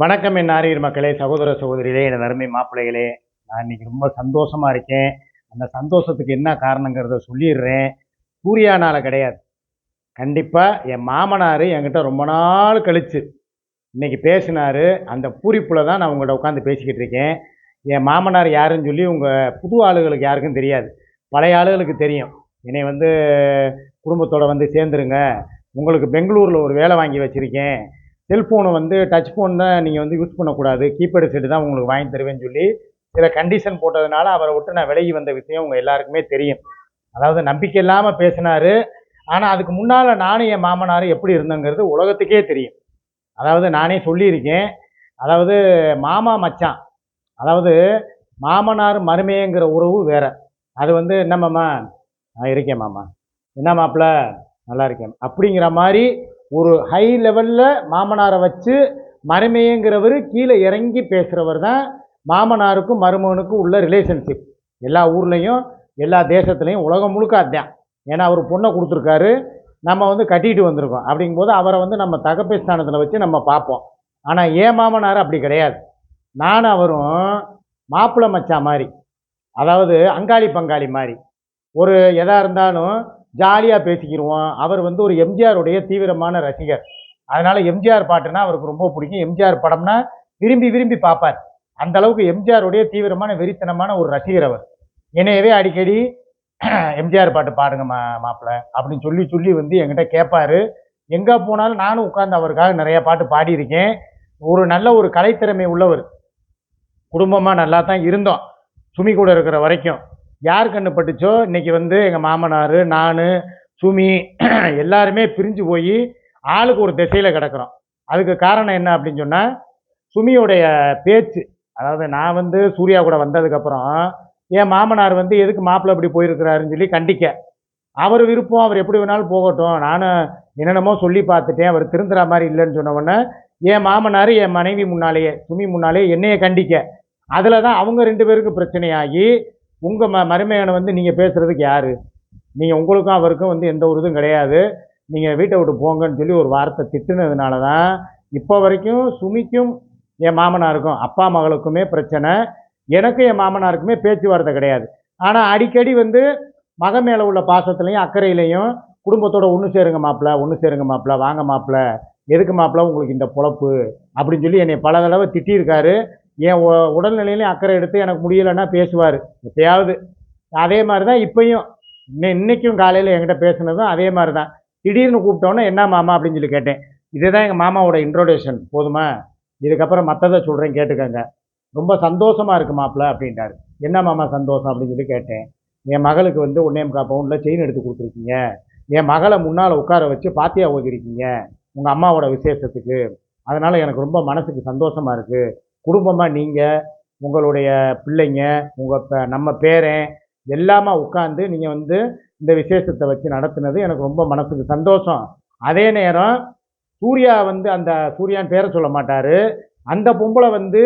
வணக்கம் என் ஆரியர் மக்களே சகோதர சகோதரிகளே என் அருமை மாப்பிள்ளைகளே. நான் இன்னைக்கு ரொம்ப சந்தோஷமா இருக்கேன். அந்த சந்தோஷத்துக்கு என்ன காரணங்கிறத சொல்லிடுறேன். சூரியானால கிடையாது. கண்டிப்பாக என் மாமனார் என்கிட்ட ரொம்ப நாள் கழிச்சு இன்னைக்கு பேசினாரு. அந்த பூரிப்பில் தான் நான் உங்கள்கிட்ட உட்காந்து பேசிக்கிட்டு இருக்கேன். என் மாமனார் யாருன்னு சொல்லி உங்கள் புது ஆளுகளுக்கு யாருக்கும் தெரியாது. பழைய ஆளுகளுக்கு தெரியும். என்னை வந்து குடும்பத்தோட வந்து சேர்ந்துருங்க. உங்களுக்கு பெங்களூரில் ஒரு வேலை வாங்கி வச்சுருக்கேன். செல்ஃபோனை வந்து டச் ஃபோன் தான் நீங்கள் வந்து யூஸ் பண்ணக்கூடாது. கீபேடு செட்டு தான் உங்களுக்கு வாங்கி தருவேன்னு சொல்லி சில கண்டிஷன் போட்டதுனால அவரை விட்டு நான் விலகி வந்த விஷயம் உங்கள் எல்லாருக்குமே தெரியும். அதாவது நம்பிக்கை இல்லாமல் பேசினாரு. ஆனால் அதுக்கு முன்னால் நானும் என் மாமனார் எப்படி இருந்தேங்கிறது உலகத்துக்கே தெரியும். அதாவது நானே சொல்லியிருக்கேன். அதாவது மாமா மச்சான். அதாவது மாமனார் மருமையங்கிற உறவு வேற. அது வந்து என்னம்மாம்மா நான் இருக்கேன் மாமா. என்ன மாப்பிள்ள? நல்லா இருக்கேன். அப்படிங்கிற மாதிரி ஒரு ஹை லெவலில் மாமனாரை வச்சு மருமையங்கிறவர் கீழே இறங்கி பேசுகிறவர் தான் மாமனாருக்கும் மருமகனுக்கும் உள்ள ரிலேஷன்ஷிப் எல்லா ஊர்லேயும் எல்லா தேசத்துலேயும் உலகம் முழுக்க அதான். ஏன்னா அவர் பொண்ணை கொடுத்துருக்காரு. நம்ம வந்து கட்டிட்டு வந்திருக்கோம். அப்படிங்கும்போது அவரை வந்து நம்ம தகப்பை ஸ்தானத்தில் வச்சு நம்ம பார்ப்போம். ஆனால் ஏன் மாமனார் அப்படி கிடையாது. நானும் அவரும் மாப்பிள்ளை மச்சான் மாதிரி. அதாவது அங்காளி பங்காளி மாதிரி. ஒரு எதாக இருந்தாலும் ஜாலியாக பேசிக்கிடுவோம் அவர் வந்து ஒரு எம்ஜிஆருடைய தீவிரமான ரசிகர். அதனால் எம்ஜிஆர் பாட்டுனா அவருக்கு ரொம்ப பிடிக்கும். எம்ஜிஆர் படம்னா விரும்பி விரும்பி பார்ப்பார் அந்த அளவுக்கு எம்ஜிஆருடைய தீவிரமான வெறித்தனமான ஒரு ரசிகர் அவர். என்னையவே அடிக்கடி எம்ஜிஆர் பாட்டு பாடுங்க மா மாப்பிள்ள அப்படின்னு சொல்லி சொல்லி வந்து என்கிட்ட கேட்பாரு எங்கே போனாலும் நானும் உட்காந்து அவருக்காக நிறைய பாட்டு பாடியிருக்கேன். ஒரு நல்ல ஒரு கலைத்திறமை உள்ளவர். குடும்பமாக நல்லா தான் இருந்தோம். சுமி கூட இருக்கிற வரைக்கும். யார் கண்ணு பட்டுச்சோ இன்னைக்கு வந்து எங்கள் மாமனார் நான் சுமி எல்லாருமே பிரிஞ்சு போய் ஆளுக்கு ஒரு திசையில் கிடக்குறோம். அதுக்கு காரணம் என்ன அப்படின்னு சொன்னால் சுமியோடைய பேச்சு. அதாவது நான் வந்து சூர்யா கூட வந்ததுக்கப்புறம் என் மாமனார் வந்து எதுக்கு மாப்பிள்ளை அப்படி போயிருக்கிறாருன்னு சொல்லி கண்டிக்க. அவர் விருப்பம் அவர் எப்படி வேணாலும் போகட்டும். நானும் என்னென்னமோ சொல்லி பார்த்துட்டேன். அவர் திருந்துற மாதிரி இல்லைன்னு சொன்ன என் மாமனார் என் மனைவி முன்னாலேயே சுமி முன்னாலேயே என்னையை கண்டிக்க. அதில் தான் அவங்க ரெண்டு பேருக்கு பிரச்சனையாகி உங்கள் ம மருமையனை வந்து நீங்கள் பேசுகிறதுக்கு யார்? நீங்கள் உங்களுக்கும் அவருக்கும் வந்து எந்த ஒரு இதுவும் கிடையாது. நீங்கள் வீட்டை விட்டு போங்கன்னு சொல்லி ஒரு வார்த்தை திட்டுனதுனால தான் இப்போ வரைக்கும் சுமிக்கும் என் மாமனாருக்கும் அப்பா மகளுக்குமே பிரச்சனை. எனக்கும் என் மாமனாருக்குமே பேச்சுவார்த்தை கிடையாது. ஆனால் அடிக்கடி வந்து மக மேலே உள்ள பாசத்துலையும் அக்கறையிலையும் குடும்பத்தோட ஒன்று சேருங்க மாப்பிள்ள ஒன்று சேருங்க மாப்பிள்ள வாங்க மாப்பிள்ள எதுக்கு மாப்பிள்ள உங்களுக்கு இந்த பொழப்பு? அப்படின்னு சொல்லி என்னை பல தடவை திட்டியிருக்காரு. என் உடல்நிலையிலையும் அக்கறை எடுத்து எனக்கு முடியலைன்னா பேசுவார். எப்பயாவது. அதே மாதிரி தான் இப்போயும். இன்னும் இன்றைக்கும் காலையில் என்கிட்ட பேசுனதும் அதே மாதிரி தான் திடீர்னு கூப்பிட்டோன்னே என்ன மாமா? அப்படின்னு சொல்லி கேட்டேன். இதுதான் எங்கள் மாமாவோட இன்ட்ரோடக்ஷன் போதுமா? இதுக்கப்புறம் மற்றதை சொல்கிறேன் கேட்டுக்கோங்க. ரொம்ப சந்தோஷமாக இருக்கு மாப்பிள்ள அப்படின்ட்டாரு. என்ன மாமா சந்தோஷம்? அப்படின்னு சொல்லி கேட்டேன். என் மகளுக்கு வந்து ஒன்னே முக்கால் பவுண்டில் செயின் எடுத்து கொடுத்துருக்கீங்க. என் மகளை முன்னால் உட்கார வச்சு பாத்தியா ஓதிருக்கீங்க? உங்கள் அம்மாவோட விசேஷத்துக்கு. அதனால் எனக்கு ரொம்ப மனசுக்கு சந்தோஷமாக இருக்குது குடும்பமாக நீங்கள் உங்களுடைய பிள்ளைங்க உங்கள் நம்ம பேரன் எல்லாமே உட்காந்து நீங்கள் வந்து இந்த விசேஷத்தை வச்சு நடத்துனது எனக்கு ரொம்ப மனசுக்கு சந்தோஷம். அதே நேரம் சூர்யா வந்து அந்த சூர்யான் பேரை சொல்ல மாட்டார். அந்த பொம்பளை வந்து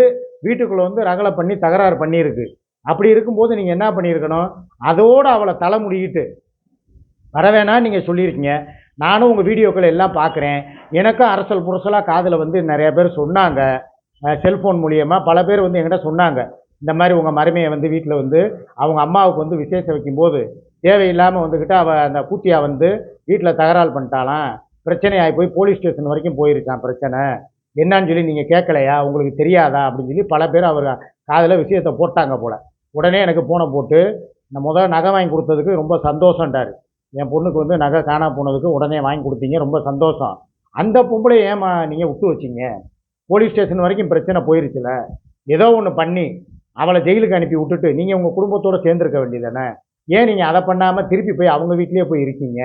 வீட்டுக்குள்ளே வந்து ரகலை பண்ணி தகராறு பண்ணியிருக்கு. அப்படி இருக்கும்போது நீங்கள் என்ன பண்ணியிருக்கணும்? அதோடு அவளை தலை முடிக்கிட்டு வரவேணா நீங்கள் சொல்லியிருக்கீங்க. நானும் உங்கள் வீடியோக்களை எல்லாம் பார்க்குறேன். எனக்கும் அரசல் புரசலாக காதில் வந்து நிறையா பேர் சொன்னாங்க. செல்ஃபோன் மூலியமாக பல பேர் வந்து என்கிட்ட சொன்னாங்க. இந்த மாதிரி உங்கள் மருமையை வந்து வீட்டில் வந்து அவங்க அம்மாவுக்கு வந்து விசேஷம் வைக்கும்போது தேவையில்லாமல் வந்துக்கிட்டு அவள் அந்த கூட்டியா வந்து வீட்டில் தகராறு பண்ணிட்டாலாம் பிரச்சனையாகி போய் போலீஸ் ஸ்டேஷன் வரைக்கும் போயிருக்கான் பிரச்சனை. என்னன்னு சொல்லி நீங்கள் கேட்கலையா உங்களுக்கு தெரியாதா? அப்படின்னு சொல்லி பல பேர் அவர் காதில் விஷயத்தை போட்டாங்க போல். உடனே எனக்கு போனை போட்டு நான் முதல்ல நகை வாங்கி கொடுத்ததுக்கு ரொம்ப சந்தோஷம்ட்டார் என் பொண்ணுக்கு வந்து நகை காணா போனதுக்கு உடனே வாங்கி கொடுத்தீங்க ரொம்ப சந்தோஷம். அந்த பொம்பளை ஏமா நீங்கள் விட்டு வச்சீங்க? போலீஸ் ஸ்டேஷன் வரைக்கும் பிரச்சனை போயிருச்சுல. ஏதோ ஒன்று பண்ணி அவளை ஜெயிலுக்கு அனுப்பி விட்டுட்டு நீங்கள் உங்கள் குடும்பத்தோடு சேர்ந்துருக்க வேண்டியதானே ஏன் நீங்கள் அதை பண்ணாமல் திருப்பி போய் அவங்க வீட்லேயே போய் இருக்கீங்க?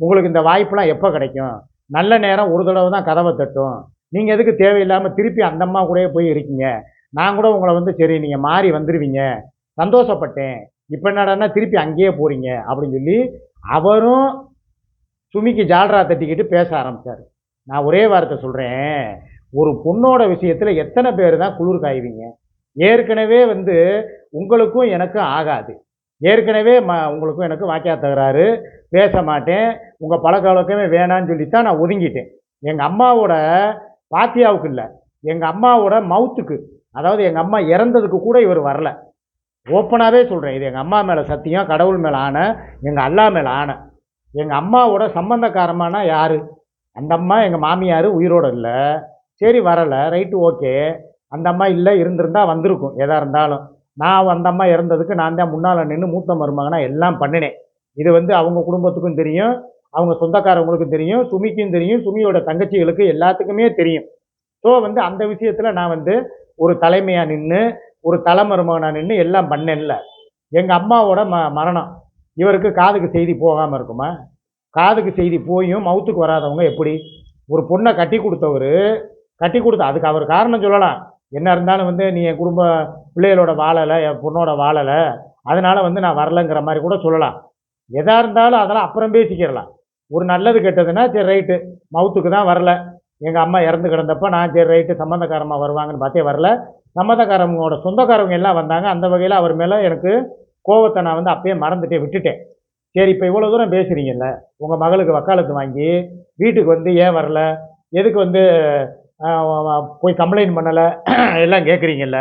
உங்களுக்கு இந்த வாய்ப்பெலாம் எப்போ கிடைக்கும்? நல்ல நேரம் ஒரு தடவை தான் கதவை தட்டும். நீங்கள் எதுக்கு தேவையில்லாமல் திருப்பி அந்த அம்மா கூடயே போய் இருக்கீங்க? நான் கூட உங்களை வந்து சரி நீங்கள் மாறி வந்துடுவீங்க சந்தோஷப்பட்டேன். இப்போ என்னடான்னா திருப்பி அங்கேயே போகிறீங்க அப்படின்னு சொல்லி அவரும் சுமிக்கு ஜால்ரா தட்டிக்கிட்டு பேச ஆரம்பித்தார் நான் ஒரே வார்த்தை சொல்கிறேன் ஒரு பொண்ணோட விஷயத்தில் எத்தனை பேர் தான் குளிர் காய்வீங்க? ஏற்கனவே வந்து உங்களுக்கும் எனக்கும் ஆகாது. ஏற்கனவே ம உங்களுக்கும் எனக்கு வாக்கியா தகராறு பேச மாட்டேன் உங்கள் பழக்க வழக்கமே வேணான்னு சொல்லித்தான் நான் ஒதுங்கிட்டேன். எங்கள் அம்மாவோட பாத்தியாவுக்கு இல்லை எங்கள் அம்மாவோட மவுத்துக்கு அதாவது எங்கள் அம்மா இறந்ததுக்கு கூட இவர் வரல. ஓப்பனாகவே சொல்கிறேன் இது எங்கள் அம்மா மேலே சத்தியம் கடவுள் மேலே ஆணை எங்கள் அல்லா மேலே ஆணை. எங்கள் அம்மாவோட சம்பந்தக்காரமானா யார்? அந்த அம்மா எங்கள் மாமியார் உயிரோடு இல்லை. சரி வரலை. Right okay. அந்த அம்மா இல்லை இருந்திருந்தா வந்திருக்கும் எதாக இருந்தாலும். நான் அந்த அம்மா இறந்ததுக்கு நான் தான் முன்னால் நின்று மூத்த மருமகனா எல்லாம் பண்ணினேன். இது வந்து அவங்க குடும்பத்துக்கும் தெரியும் அவங்க சொந்தக்காரவங்களுக்கும் தெரியும் சுமிக்கும் தெரியும் சுமியோட தங்கச்சிகளுக்கு எல்லாத்துக்குமே தெரியும். ஸோ வந்து அந்த விஷயத்தில் நான் வந்து ஒரு தலைமையாக நின்று ஒரு தலைமருமகனாக நின்று எல்லாம் பண்ணேன்ல. எங்கள் அம்மாவோட ம மரணம். இவருக்கு காதுக்கு செய்தி போகாமல் இருக்குமா? காதுக்கு செய்தி போயும் மவுத்துக்கு வராதவங்க எப்படி? ஒரு பொண்ணை கட்டி கொடுத்தவர் கட்டி கொடுத்தா அதுக்கு அவர் காரணம் சொல்லலாம். என்ன இருந்தாலும் வந்து நீ என் குடும்ப பிள்ளைகளோட வாழலை என் பொண்ணோட வாழலை அதனால் வந்து நான் வரலைங்கிற மாதிரி கூட சொல்லலாம். எதாக இருந்தாலும் அதெல்லாம் அப்புறம் பேசிக்கிறலாம். ஒரு நல்லது கெட்டதுன்னா சரி ரைட்டு மவுத்துக்கு தான் வரல. எங்கள் அம்மா இறந்து கிடந்தப்போ நான் சரி ரைட்டு சம்மந்தக்காரமாக வருவாங்கன்னு பார்த்தே வரல. சம்மந்தக்காரவங்களோட சொந்தக்காரவங்க எல்லாம் வந்தாங்க. அந்த வகையில் அவர் மேலே எனக்கு கோவத்தை நான் வந்து அப்பயே மறந்துட்டே விட்டுட்டேன். சரி இப்போ இவ்வளோ தூரம் பேசுகிறீங்கல்ல உங்கள் மகளுக்கு வக்காலத்து வாங்கி வீட்டுக்கு வந்து ஏன் வரல? எதுக்கு வந்து போய் கம்ப்ளைண்ட் பண்ணலை. எல்லாம் கேட்குறீங்கல்ல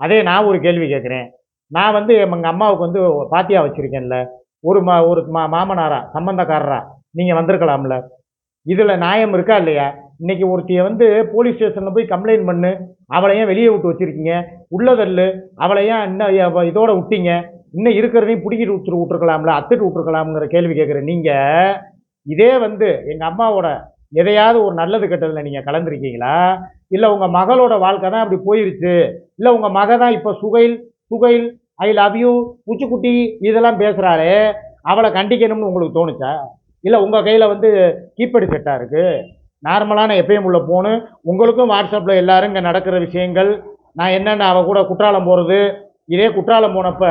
அதே நான் ஒரு கேள்வி கேட்குறேன் நான் வந்து எங்கள் அம்மாவுக்கு வந்து பாத்தியா வச்சுருக்கேன்ல. ஒரு மா ஒரு மா மாமனாரா சம்பந்தக்காரரா நீங்கள் வந்திருக்கலாம்ல. இதில் நியாயம் இருக்கா இல்லையா? இன்னைக்கு ஒருத்திய வந்து போலீஸ் ஸ்டேஷனில் போய் கம்ப்ளைண்ட் பண்ணு. அவளையும் ஏன் வெளியே விட்டு வச்சுருக்கீங்க? உள்ளதல்லு. அவளையும் இன்னும் இதோட விட்டீங்க? இன்னும் இருக்கிறதையும் பிடிக்கிட்டு விட்டு விட்டுருக்கலாம்ல அத்துட்டு விட்டுருக்கலாம்ங்கிற கேள்வி கேட்குறேன் நீங்கள் இதே வந்து எங்கள் அம்மாவோட எதையாவது ஒரு நல்லது கெட்டதில் நீங்கள் கலந்துருக்கீங்களா? இல்லை உங்கள் மகளோட வாழ்க்கை தான் அப்படி போயிருச்சு. இல்லை உங்கள் மக தான் இப்போ Suhail Suhail I love you குச்சிக்குட்டி இதெல்லாம் பேசுகிறாளே அவளை கண்டிக்கணும்னு உங்களுக்கு தோணுச்சா? இல்லை உங்கள் கையில் வந்து கீப்படி செட்டாக இருக்குது நார்மலான எப்பயும் உள்ள ஃபோனு உங்களுக்கும் வாட்ஸ்அப்பில் எல்லோரும் இங்கே நடக்கிற விஷயங்கள் நான் என்னென்ன அவள் கூட குற்றாலம் போகிறது இதே குற்றாலம் போனப்போ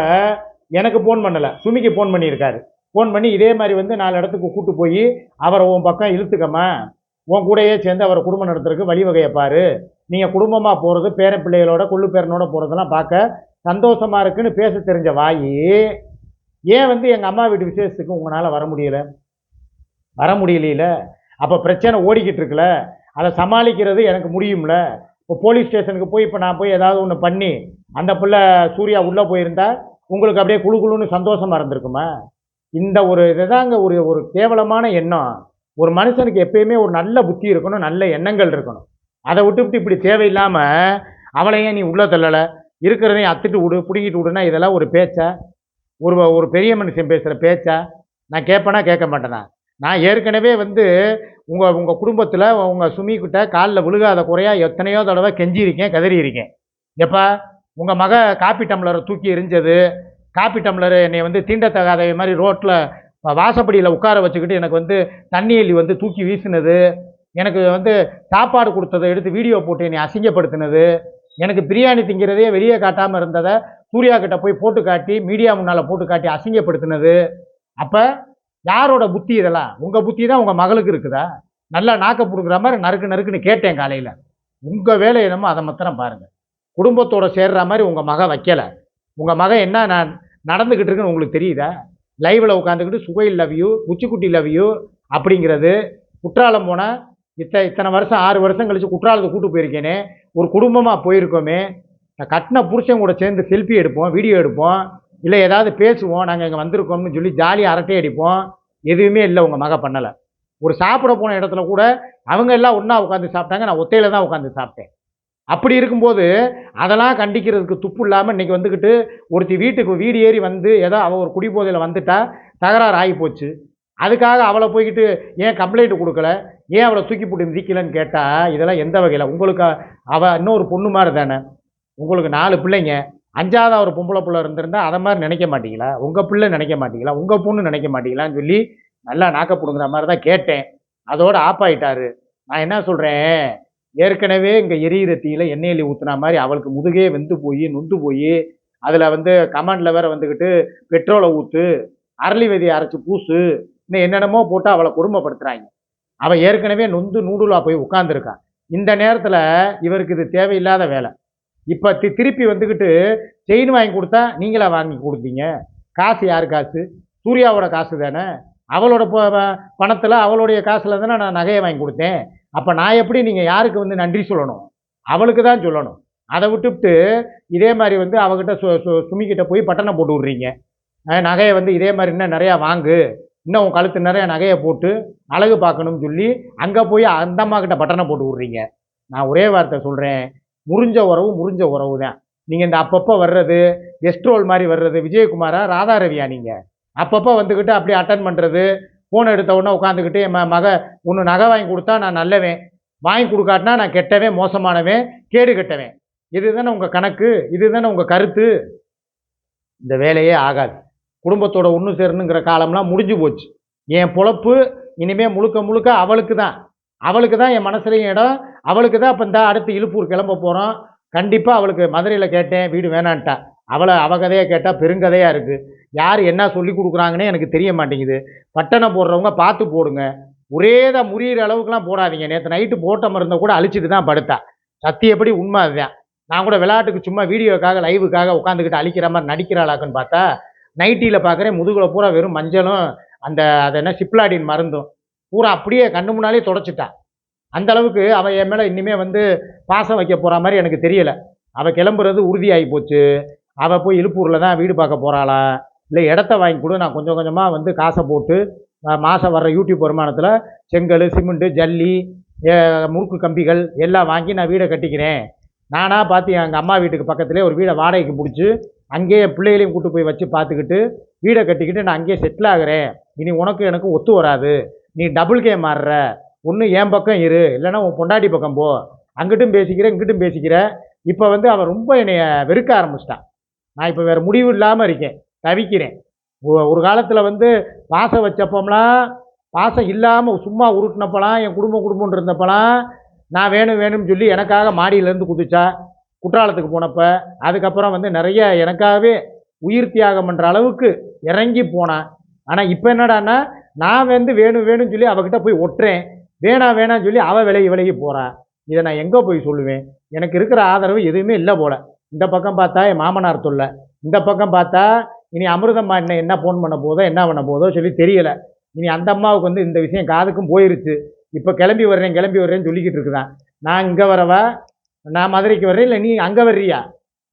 எனக்கு ஃபோன் பண்ணலை சுமிக்கு ஃபோன் பண்ணியிருக்காரு. ஃபோன் பண்ணி இதே மாதிரி வந்து நாலு இடத்துக்கு கூட்டு போய் அவரை உன் பக்கம் இழுத்துக்கம்மா. உன் கூடயே சேர்ந்து அவரை குடும்பம் நடத்துறதுக்கு வழிவகையை பாரு. நீங்கள் குடும்பமாக போகிறது பேர பிள்ளைகளோட கொள்ளு பேரனோட போகிறதெல்லாம் பார்க்க சந்தோஷமாக இருக்குன்னு பேச தெரிஞ்ச வாயி ஏன் வந்து எங்கள் அம்மா வீட்டு விசேஷத்துக்கு உங்களால் வர முடியல? வர முடியலையில அப்போ பிரச்சனை ஓடிக்கிட்டு இருக்குல்ல? அதை சமாளிக்கிறது எனக்கு முடியும்ல? இப்போ போலீஸ் ஸ்டேஷனுக்கு போய் இப்போ நான் போய் ஏதாவது ஒன்று பண்ணி அந்த பிள்ளை சூர்யா உள்ளே போயிருந்தா உங்களுக்கு அப்படியே குழு குழுன்னு சந்தோஷமாக இருந்திருக்குமா? இந்த ஒரு இதுதாங்க ஒரு ஒரு கேவலமான எண்ணம். ஒரு மனுஷனுக்கு எப்பயுமே ஒரு நல்ல புத்தி இருக்கணும் நல்ல எண்ணங்கள் இருக்கணும். அதை விட்டுவிட்டு இப்படி தேவையில்லாமல் அவளையே நீ உள்ள தள்ளலை? இருக்கிறதையும் அத்துட்டு விடு பிடிக்கிட்டு விடுனா இதெல்லாம் ஒரு பேச்சா. ஒரு ஒரு பெரிய மனுஷன் பேசுகிற பேச்சா. நான் கேட்பேனா கேட்க மாட்டேனா? நான் ஏற்கனவே வந்து உங்கள் உங்கள் குடும்பத்தில் உங்கள் சுமிக்கிட்ட காலில் விழுகாத குறையா எத்தனையோ தடவை கெஞ்சியிருக்கேன் கதறியிருக்கேன். எப்போ உங்கள் மக காப்பி டம்ளரை தூக்கி எரிஞ்சது. காப்பி டம்ளர் என்னை வந்து தீண்டத்தகாத மாதிரி ரோட்டில் வாசப்படியில் உட்கார வச்சுக்கிட்டு எனக்கு வந்து தண்ணி அள்ளி வந்து தூக்கி வீசினது. எனக்கு வந்து சாப்பாடு கொடுத்ததை எடுத்து வீடியோ போட்டு என்னை அசிங்கப்படுத்தினது. எனக்கு பிரியாணி திங்கிறதே வெளியே காட்டாமல் இருந்ததை சூர்யா கிட்ட போய் போட்டு காட்டி மீடியா முன்னால் போட்டு காட்டி அசிங்கப்படுத்தினது. அப்போ யாரோட புத்தி இதெல்லாம்? உங்கள் புத்தி தான் உங்கள் மகளுக்கு இருக்குதா? நல்லா நாக்க பிடுங்குற மாதிரி நறுக்கு நறுக்குன்னு கேட்டேன் காலையில். உங்கள் வேலை என்னமோ அதை மாத்திரம் பாருங்கள் குடும்பத்தோடு சேர்ற மாதிரி உங்கள் மகன் வைக்கலை. உங்கள் மகன் என்ன நான் நடந்துக்கிட்டு இருக்குன்னு உங்களுக்கு தெரியுதா? லைவில் உட்காந்துக்கிட்டு சுவையில் லவ் யூ உச்சிக்குட்டி லவ் யூ அப்படிங்கிறது குற்றாலம் போனால் இத்த இத்தனை வருஷம் ஆறு வருஷம் கழித்து குற்றாலத்தை கூட்டு போயிருக்கேனே ஒரு குடும்பமாக போயிருக்கோமே நான் கட்டின புருஷன் கூட சேர்ந்து செல்ஃபி எடுப்போம் வீடியோ எடுப்போம் இல்லை ஏதாவது பேசுவோம் நாங்கள் இங்கே வந்திருக்கோம்னு சொல்லி ஜாலியாக அரட்டை அடிப்போம் எதுவுமே இல்லை உங்கள் மக பண்ணலை. ஒரு சாப்பிட போன இடத்துல கூட அவங்க எல்லாம் ஒன்றா உட்காந்து சாப்பிட்டாங்க நான் ஒத்தையில் தான் உட்காந்து சாப்பிட்டேன். அப்படி இருக்கும்போது அதெல்லாம் கண்டிக்கிறதுக்கு துப்பு இல்லாமல் இன்றைக்கி வந்துக்கிட்டு ஒருத்தி வீட்டுக்கு வீடு ஏறி வந்து ஏதோ அவள் ஒரு குடிபோதையில் வந்துட்டா தகராறு ஆகி போச்சு. அதுக்காக அவளை போய்கிட்டு ஏன் கம்ப்ளைண்ட் கொடுக்கல? ஏன் அவளை தூக்கி போட்டு மிதிக்கலன்னு கேட்டால் இதெல்லாம் எந்த வகையில்? உங்களுக்கு அவள் இன்னொரு பொண்ணு மாதிரி தானே? உங்களுக்கு நாலு பிள்ளைங்க. அஞ்சாவது ஒரு பொம்பளை பிள்ளை இருந்திருந்தா அதை மாதிரி நினைக்க மாட்டீங்களா? உங்கள் பிள்ளை நினைக்க மாட்டீங்களா? உங்கள் பொண்ணு நினைக்க மாட்டீங்களான்னு சொல்லி நல்லா நாக்கப்படுங்கிற மாதிரி தான் கேட்டேன். அதோட ஆப் ஆயிட்டாரு. நான் என்ன சொல்கிறேன் ஏற்கனவே இங்கே எரியிற தீயில எண்ணெயில் ஊற்றுன மாதிரி அவளுக்கு முதுகே வெந்து போய் நொந்து போய் அதில் வந்து கமாண்டில் வேற வந்துக்கிட்டு பெட்ரோலை ஊற்று அரளி விதையை அரைச்சி பூசு இன்னும் என்னென்னமோ போட்டு அவளை கொடுமைப்படுத்துகிறாங்க அவள் ஏற்கனவே நொந்து நூடுலா போய் உட்காந்துருக்கான் இந்த நேரத்தில் இவருக்கு இது தேவையில்லாத வேலை. இப்போ தி திருப்பி வந்துக்கிட்டு செயின் வாங்கி கொடுத்தா நீங்களா வாங்கி கொடுத்தீங்க? காசு யார் காசு? சூர்யாவோட காசு தானே? அவளோட ப- பணத்தில் அவளுடைய காசில் தானே நான் நகையை வாங்கி கொடுத்தேன். அப்போ நான் எப்படி நீங்கள் யாருக்கு வந்து நன்றி சொல்லணும்? அவளுக்கு தான் சொல்லணும். அதை விட்டுவிட்டு இதே மாதிரி வந்து அவகிட்ட சு சு சுமிக்கிட்ட போய் பட்டணம் போட்டு விட்றீங்க. நகையை வந்து இதே மாதிரி இன்னும் நிறையா வாங்கு. இன்னும் உன் கழுத்து நிறைய நகையை போட்டு அழகு பார்க்கணும்னு சொல்லி அங்கே போய் அந்த அம்மாக்கிட்ட பட்டணம் போட்டு விட்றீங்க. நான் ஒரே வார்த்தை சொல்கிறேன் முறிஞ்ச உறவு முறிஞ்ச உறவு தான். நீங்கள் இந்த அப்பப்போ வர்றது கெஸ்ட் ரோல் மாதிரி வர்றது விஜயகுமாரா ராதா ரவியா நீங்கள் அப்பப்போ வந்துக்கிட்டு அப்படியே அட்டன் பண்ணுறது ஃபோன் எடுத்த உடனே உட்காந்துக்கிட்டு என் மக ஒன்று நகை வாங்கி கொடுத்தா நான் நல்லவன். வாங்கி கொடுக்காட்டினா நான் கெட்டவன் மோசமானவன் கேடு கெட்டவன். இதுதானே உங்கள் கணக்கு? இதுதானே உங்கள் கருத்து? இந்த வேலையே ஆகாது. குடும்பத்தோட ஒன்று சேரணுங்கிற காலம்லாம் முடிஞ்சு போச்சு. என் பொழப்பு இனிமேல் முழுக்க முழுக்க அவளுக்கு தான். அவளுக்கு தான் என் மனசுலையும் இடம். அவளுக்கு தான் இப்போ இந்த அடுத்து இழுப்பூர் கிளம்ப போகிறோம் கண்டிப்பாக அவளுக்கு மதுரையில் கேட்டேன் வீடு வேணான்ட்டா. அவளை அவ கதையை கேட்டால் பெருங்கதையாக இருக்குது யார் என்ன சொல்லி கொடுக்குறாங்கன்னே எனக்கு தெரிய மாட்டேங்குது. பட்டணம் போடுறவங்க பார்த்து போடுங்க. ஒரே தான் முறியிற அளவுக்குலாம் போடாதீங்க. நேற்று நைட்டு போட்ட மருந்தை கூட அழிச்சிட்டு தான் படுத்தா. சத்தியப்படி உண்மை அதுதான். நான் கூட விளையாட்டுக்கு சும்மா வீடியோக்காக லைவுக்காக உட்காந்துக்கிட்டு அழிக்கிற மாதிரி நடிக்கிறாளாக்குன்னு பார்த்தா நைட்டியில் பார்க்குறேன் முதுகில் பூரா வெறும் மஞ்சளும் அந்த அது என்ன சிப்லாடின் மருந்தும். பூரா அப்படியே கண்ணு முன்னாலே தொடச்சிட்டா. அந்த அளவுக்கு அவள் என் மேலே இனிமே வந்து பாசம் வைக்க போகிற மாதிரி எனக்கு தெரியலை. அவள் கிளம்புறது உறுதியாகி போச்சு. அவள் போய் இழுப்பூரில் தான் வீடு பார்க்க போகிறாளா இல்லை இடத்த வாங்கி கொடு நான் கொஞ்சம் கொஞ்சமாக வந்து காசை போட்டு மாதம் வர்ற யூடியூப் வருமானத்தில் செங்கல் சிமெண்ட்டு ஜல்லி முறுக்கு கம்பிகள் எல்லாம் வாங்கி நான் வீடை கட்டிக்கிறேன். நானாக பார்த்து எங்கள் அம்மா வீட்டுக்கு பக்கத்துலேயே ஒரு வீடை வாடகைக்கு பிடிச்சி அங்கேயே பிள்ளைகளையும் கூட்டு போய் வச்சு பார்த்துக்கிட்டு வீடை கட்டிக்கிட்டு நான் அங்கேயே செட்டில் ஆகிறேன். இனி உனக்கு எனக்கு ஒத்து வராது. நீ டபுள் கே மாறுற ஒன்று என் பக்கம் இரு. இல்லைன்னா உன் பொண்டாட்டி பக்கம் போ. அங்கிட்டும் பேசிக்கிற இங்கிட்டும் பேசிக்கிற. இப்போ வந்து அவன் ரொம்ப என்னைய வெறுக்க ஆரம்பிச்சிட்டான் நான் இப்போ வேறு முடிவு இல்லாமல் இருக்கேன். தவிக்கிறேன். ஒரு காலத்தில் வந்து பாசம் வச்சப்போம்லாம் பாசம் இல்லாமல் சும்மா உருட்டினப்பலாம் என் குடும்பம் குடும்பம்னு இருந்தப்பலாம் நான் வேணும் வேணும்னு சொல்லி எனக்காக மாடியிலேருந்து குதிச்சா குற்றாலத்துக்கு போனப்ப அதுக்கப்புறம் வந்து நிறைய எனக்காகவே உயிர் தியாகம் பண்ணுற அளவுக்கு இறங்கி போனான் ஆனால் இப்போ என்னடான்னா நான் வந்து வேணும் வேணும்னு சொல்லி அவகிட்ட போய் ஒட்டுறேன். வேணாம் வேணாம்னு சொல்லி அவள் விலகி விலகி போகிறான் இதை நான் எங்கே போய் சொல்லுவேன்? எனக்கு இருக்கிற ஆதரவு எதுவுமே இல்லை போல. இந்த பக்கம் பார்த்தா என் மாமனார் தொல்லை. இந்த பக்கம் பார்த்தா இனி அமிர்தம்மா என்ன என்ன ஃபோன் பண்ண போதோ என்ன பண்ண போதோ சொல்லி தெரியலை. இனி அந்த அம்மாவுக்கு வந்து இந்த விஷயம் காதுக்கும் போயிருச்சு. இப்போ கிளம்பி வர்றேன் கிளம்பி வர்றேன்னு சொல்லிக்கிட்டு இருக்குதான். நான் இங்கே வரவா? நான் மதுரைக்கு வர்றேன் இல்லை நீ அங்கே வர்றியா?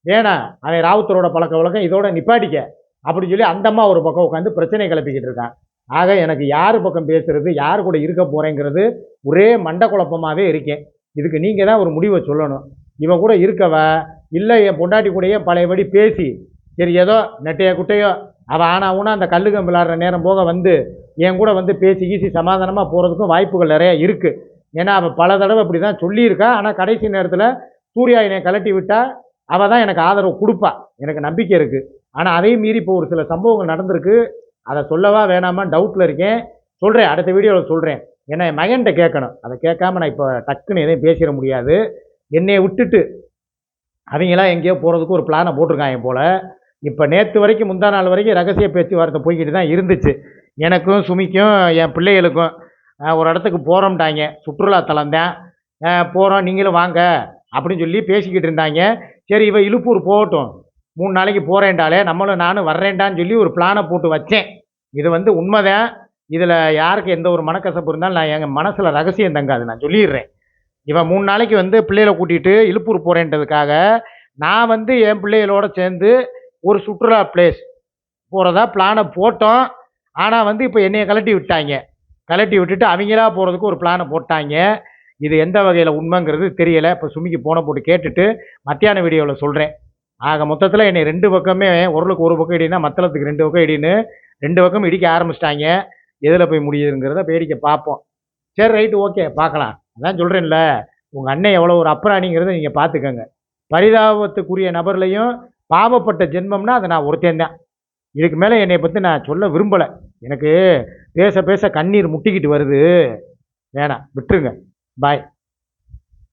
வேணாம் அவன் ராவுத்தரோட பழக்க வழக்கம் இதோட நிப்பாட்டிக்க. அப்படி சொல்லி அந்த அம்மா ஒரு பக்கம் உட்காந்து பிரச்சனை கிளப்பிக்கிட்டு இருக்கான். ஆக எனக்கு யார் பக்கம் பேசுகிறது யார் கூட இருக்க போகிறேங்கிறது ஒரே மண்ட குழப்பமாகவே இருக்கேன். இதுக்கு நீங்கள் தான் ஒரு முடிவை சொல்லணும். இவன் கூட இருக்கவ? இல்லை என் பொண்டாட்டி கூடயே பழையபடி பேசி சரி ஏதோ நெட்டையோ குட்டையோ அவள் ஆனால் ஊனா அந்த கல்லு விளாடுற நேரம் போக வந்து என் கூட வந்து பேசி ஈசி சமாதானமாக போகிறதுக்கும் வாய்ப்புகள் நிறையா இருக்குது ஏன்னா அவள் பல தடவை இப்படி தான் சொல்லியிருக்கா. ஆனால் கடைசி நேரத்தில் சூர்யா என்னை கலட்டி விட்டால் அவள் தான் எனக்கு ஆதரவு கொடுப்பா. எனக்கு நம்பிக்கை இருக்குது ஆனால் அதையும் மீறி இப்போ ஒரு சில சம்பவங்கள் நடந்திருக்கு. அதை சொல்லவா வேணாமா டவுட்டில் இருக்கேன். சொல்கிறேன் அடுத்த வீடியோவில் சொல்கிறேன் ஏன்னா என் மகன்கிட்ட கேட்கணும். அதை கேட்காம நான் இப்போ டக்குன்னு எதையும் பேசிட முடியாது. என்னையை விட்டுட்டு அவங்களாம் எங்கேயோ போகிறதுக்கு ஒரு பிளானை போட்டிருக்காங்க போல். இப்போ நேற்று வரைக்கும் முந்தா நாள் வரைக்கும் ரகசிய பேச்சுவார்த்தை போய்கிட்டு தான் இருந்துச்சு. எனக்கும் சுமிக்கும் என் பிள்ளைகளுக்கும் ஒரு இடத்துக்கு போகிறோம்ட்டாங்க சுற்றுலா தான். போகிறோம் நீங்களும் வாங்க அப்படின்னு சொல்லி பேசிக்கிட்டு இருந்தாங்க. சரி இவன் இழுப்பூர் போகட்டும். மூணு நாளைக்கு போகிறேன்டாலே நம்மளும் நானும் வர்றேன்டான்னு சொல்லி ஒரு பிளானை போட்டு வச்சேன். இது வந்து உண்மைதான். இதில் யாருக்கு எந்த ஒரு மனக்கசப்பு இருந்தாலும் நான் எங்கள் மனசில் ரகசியம் தங்காது. நான் சொல்லிடுறேன். இவன் மூணு நாளைக்கு வந்து பிள்ளைகளை கூட்டிகிட்டு இழுப்பூர் போகிறேன்றதுக்காக நான் வந்து என் பிள்ளைகளோட சேர்ந்து ஒரு சுற்றுலா பிளேஸ் போகிறதா பிளானை போட்டோம். ஆனால் வந்து இப்போ என்னையை கலட்டி விட்டாங்க. கலட்டி விட்டுட்டு அவங்களா போகிறதுக்கு ஒரு பிளானை போட்டாங்க. இது எந்த வகையில் உண்மைங்கிறது தெரியலை. இப்போ சுமிக்கு போன போட்டு கேட்டுட்டு மத்தியான வீடியோவில் சொல்கிறேன் ஆக மொத்தத்தில் என்னை ரெண்டு பக்கமே உரலுக்கு ஒரு பக்கம் இடினா மத்தளத்துக்கு ரெண்டு பக்கம் இடின்னு ரெண்டு பக்கம் இடிக்க ஆரம்பிச்சிட்டாங்க. எதில் போய் முடியுதுங்கிறத பேடிக்கை பார்ப்போம். சரி ரைட்டு ஓகே பார்க்கலாம். அதான் சொல்கிறேன்ல உங்கள் அண்ணன் எவ்வளோ ஒரு அப்புறாணிங்கிறத நீங்கள் பார்த்துக்கோங்க பரிதாபத்துக்குரிய நபர்லையும் பாவப்பட்ட ஜென்மம்னா அதை நான் ஒருத்தேன் தான். இதுக்கு மேலே என்னை பற்றி நான் சொல்ல விரும்பலை. எனக்கு பேச பேச கண்ணீர் முட்டிக்கிட்டு வருது. வேணாம் விட்டுருங்க. பாய்